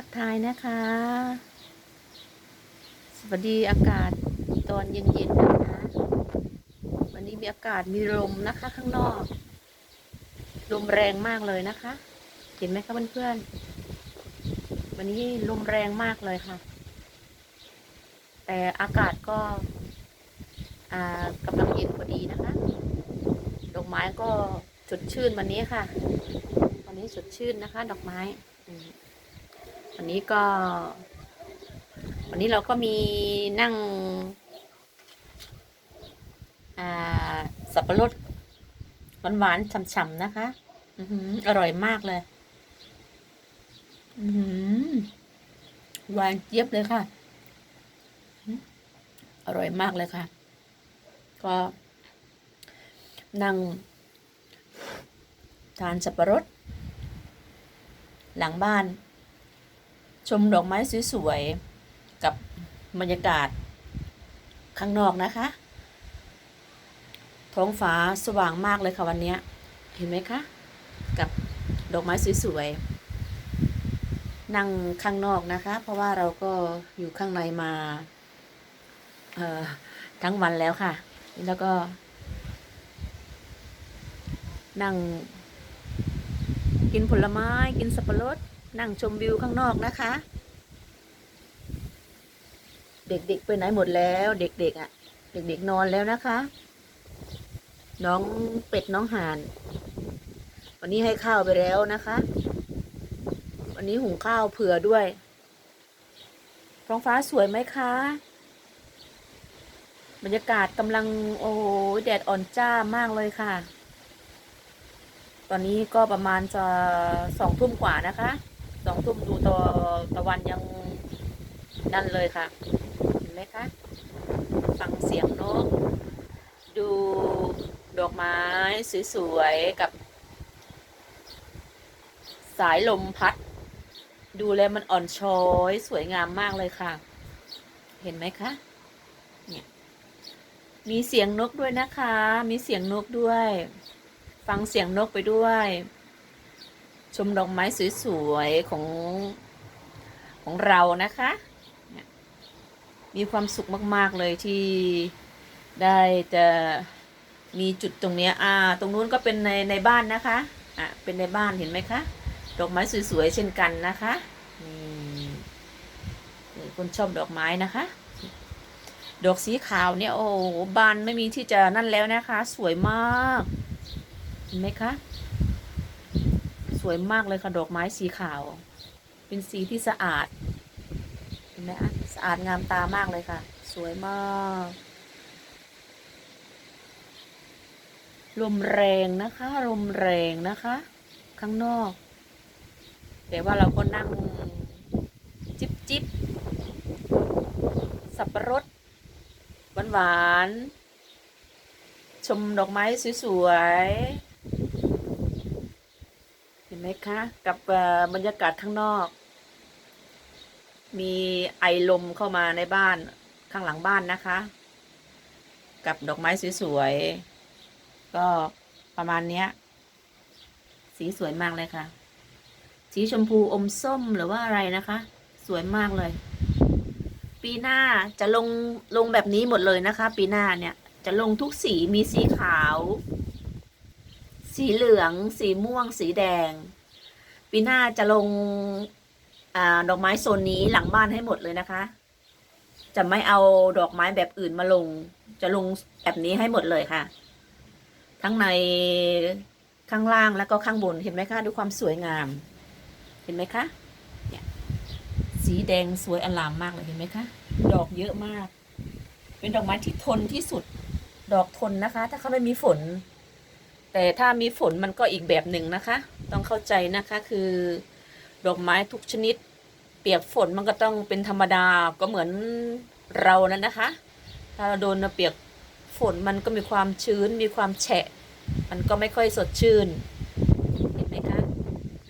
ทักทายนะคะ สวัสดีอากาศตอนเย็นๆนะคะ วันนี้มีอากาศมีลมนะคะข้างนอก ลมแรงมากเลยนะคะ เห็นไหมคะเพื่อนๆ วันนี้ลมแรงมากเลยค่ะ แต่อากาศก็อ่ากำลังเย็นพอดีนะคะดอกไม้ก็สดชื่นวันนี้ค่ะ วันนี้สดชื่นนะคะ ดอกไม้อ วันนี้ก็ วันนี้เราก็มีนั่งสับปะรดหวานๆฉ่ำๆนะคะ อืออร่อยมากเลย อือหวานเจี๊ยบเลยค่ะ อร่อยมากเลยค่ะ ก็ นั่ง ทานสับปะรด หลังบ้าน ชมดอกไม้สวยๆ กับบรรยากาศ ข้างนอกนะคะ ท้องฟ้าสว่างมากเลยค่ะวันนี้ เห็นไหมคะ กับดอกไม้สวยๆ นั่งข้างนอกนะคะ เพราะว่าเราก็อยู่ข้างในมาเอ่อทั้งวันแล้วค่ะ แล้วก็ นั่ง กินผลไม้ กินสับปะรด นั่งชมวิวข้างนอกนะคะ เด็กๆไปไหนหมดแล้ว เด็กๆอะ เด็กๆนอนแล้วนะคะ น้องเป็ดน้องห่าน วันนี้ให้ข้าวไปแล้วนะคะ วันนี้หุงข้าวเผื่อด้วยท้องฟ้าสวยไหมคะ บรรยากาศกำลังโอ้โหแดดอ่อนจ้ามากเลยค่ะ ตอนนี้ก็ประมาณจะสองทุ่มกว่านะคะ สองทุ่มดูตะตะวันยังนั่นเลยค่ะเห็นไหมคะฟังเสียงนก ดูดอกไม้สวยๆกับ สายลมพัด ดูแล้วมันอ่อนช้อยสวยงามมากเลยค่ะ เห็นไหมคะเนี่ยมีเสียงนกด้วยนะคะ มีเสียงนกด้วย ฟังเสียงนกไปด้วย ชมดอกไม้สวยๆของของเรานะคะ มีความสุขมากๆเลยที่ได้จะมีจุดตรงนี้อ่า ตรงนู้นก็เป็นในในบ้านนะคะอะเป็นในบ้านเห็นไหมคะ ดอกไม้สวยๆเช่นกันนะคะนี่คนชอบดอกไม้นะคะ ดอกสีขาวเนี่ยโอ้โหบานไม่มีที่จะนั่นแล้วนะคะ สวยมาก เห็นไหมคะ วยมากเลยค่ะ ดอกไม้สีขาว เป็นสีที่สะอาด เห็นไหมคะสะอาดงามตามากเลยค่ะ สวยมาก ลมแรงนะคะ ลมแรงนะคะ ข้างนอก แต่ว่าเราก็นั่งจิบจิบสับปะรดหวานๆชมดอกไม้สวยๆ ไหมคะ กับบรรยากาศข้างนอก มีไอลมเข้ามาในบ้านข้างหลังบ้านนะคะ กับดอกไม้สวยๆก็ประมาณเนี้ย สีสวยมากเลยค่ะ สีชมพูอมส้มหรือว่าอะไรนะคะ สวยมากเลย ปีหน้าจะลงลงแบบนี้หมดเลยนะคะ ปีหน้าเนี่ยจะลงทุกสีมีสีขาว สีเหลือง สีม่วง สีแดง ปีหน้าจะลงอดอกไม้โซนนี้หลังบ้านให้หมดเลยนะคะ จะไม่เอาดอกไม้แบบอื่นมาลง จะลงแบบนี้ให้หมดเลยค่ะ ทั้งในข้างล่างแล้วก็ข้างบนเห็นไหมคะดูความสวยงาม เห็นไหมคะสีแดงสวยอลามมากเลยเห็นไหมคะดอกเยอะมาก เป็นดอกไม้ที่ทนที่สุด ดอกทนนะคะ ถ้าเขาไม่มีฝน แต่ถ้ามีฝนมันก็อีกแบบหนึ่งนะคะ ต้องเข้าใจนะคะคือดอกไม้ทุกชนิด เปียกฝนมันก็ต้องเป็นธรรมดาก็เหมือนเรานั่นนะคะ ถ้าเราโดนเปียกฝนมันก็มีความชื้นมีความแฉะ มันก็ไม่ค่อยสดชื่นเห็นไหมคะ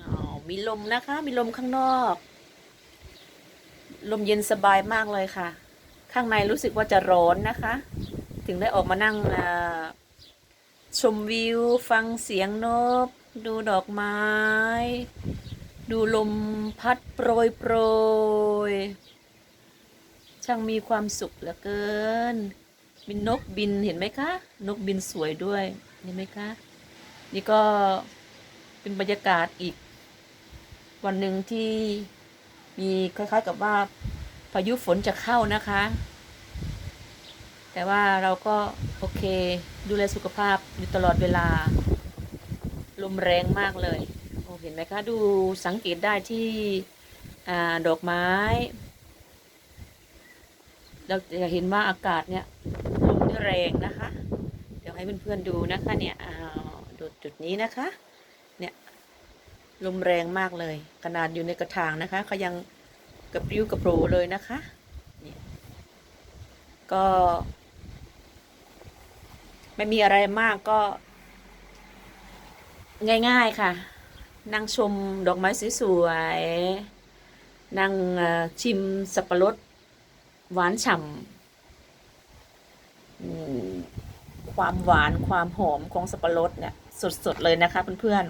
อ๋อมีลมนะคะ มีลมข้างนอก ลมเย็นสบายมากเลยค่ะ ข้างในรู้สึกว่าจะร้อนนะคะ ถึงได้ออกมานั่งอ่า ชมวิว ฟังเสียงนก ดูดอกไม้ ดูลมพัดโปรยโปรยช่างมีความสุขเหลือเกินมีนกบินเห็นไหมคะ นกบินสวยด้วย เห็นไหมคะ นี่ก็เป็นบรรยากาศอีก วันหนึ่งที่มีคล้ายๆกับว่าพายุฝนจะเข้านะคะ แต่ว่าเราก็โอเคดูแลสุขภาพอยู่ตลอดเวลา ลมแรงมากเลยโอ้เห็นไหมคะดูสังเกตได้ที่อดอกไม้ เราจะเห็นว่าอากาศเนี่ยลมนี่แรงนะคะ เดี๋ยวให้เพื่อนๆดูนะคะเนี่ยอ้าดูจุดนี้นะคะเนี่ยลมแรงมากเลยขนาดอยู่ในกระถางนะคะเขายังกระปริ้วกระโปรเลยนะคะเนี่ยก็ ไม่มีอะไรมากก็ ง่ายๆค่ะ นั่งชมดอกไม้สวยๆนั่งชิมสับปะรดหวานฉ่ำความหวานความหอมของสับปะรดเนี่ย สดๆเลยนะคะเพื่อน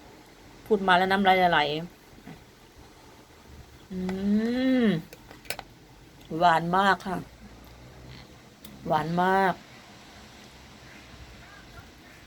ๆพูดมาแล้วน้ำลายไหลอืมหวานมากค่ะ หวานมาก